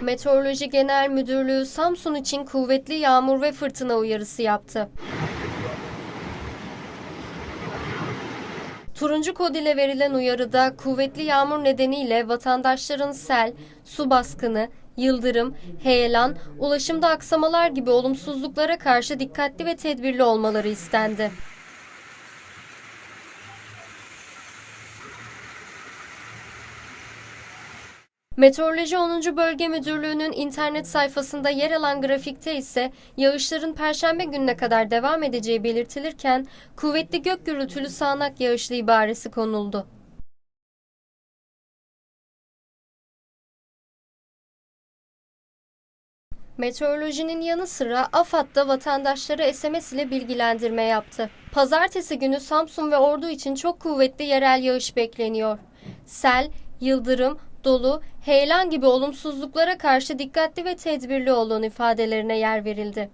Meteoroloji Genel Müdürlüğü Samsun için kuvvetli yağmur ve fırtına uyarısı yaptı. Turuncu kod ile verilen uyarıda kuvvetli yağmur nedeniyle vatandaşların sel, su baskını, yıldırım, heyelan, ulaşımda aksamalar gibi olumsuzluklara karşı dikkatli ve tedbirli olmaları istendi. Meteoroloji 10. Bölge Müdürlüğü'nün internet sayfasında yer alan grafikte ise yağışların perşembe gününe kadar devam edeceği belirtilirken kuvvetli gök gürültülü sağanak yağışlı ibaresi konuldu. Meteorolojinin yanı sıra AFAD da vatandaşlara SMS ile bilgilendirme yaptı. Pazartesi günü Samsun ve Ordu için çok kuvvetli yerel yağış bekleniyor. Sel, yıldırım, dolu, heyelan gibi olumsuzluklara karşı dikkatli ve tedbirli olun ifadelerine yer verildi.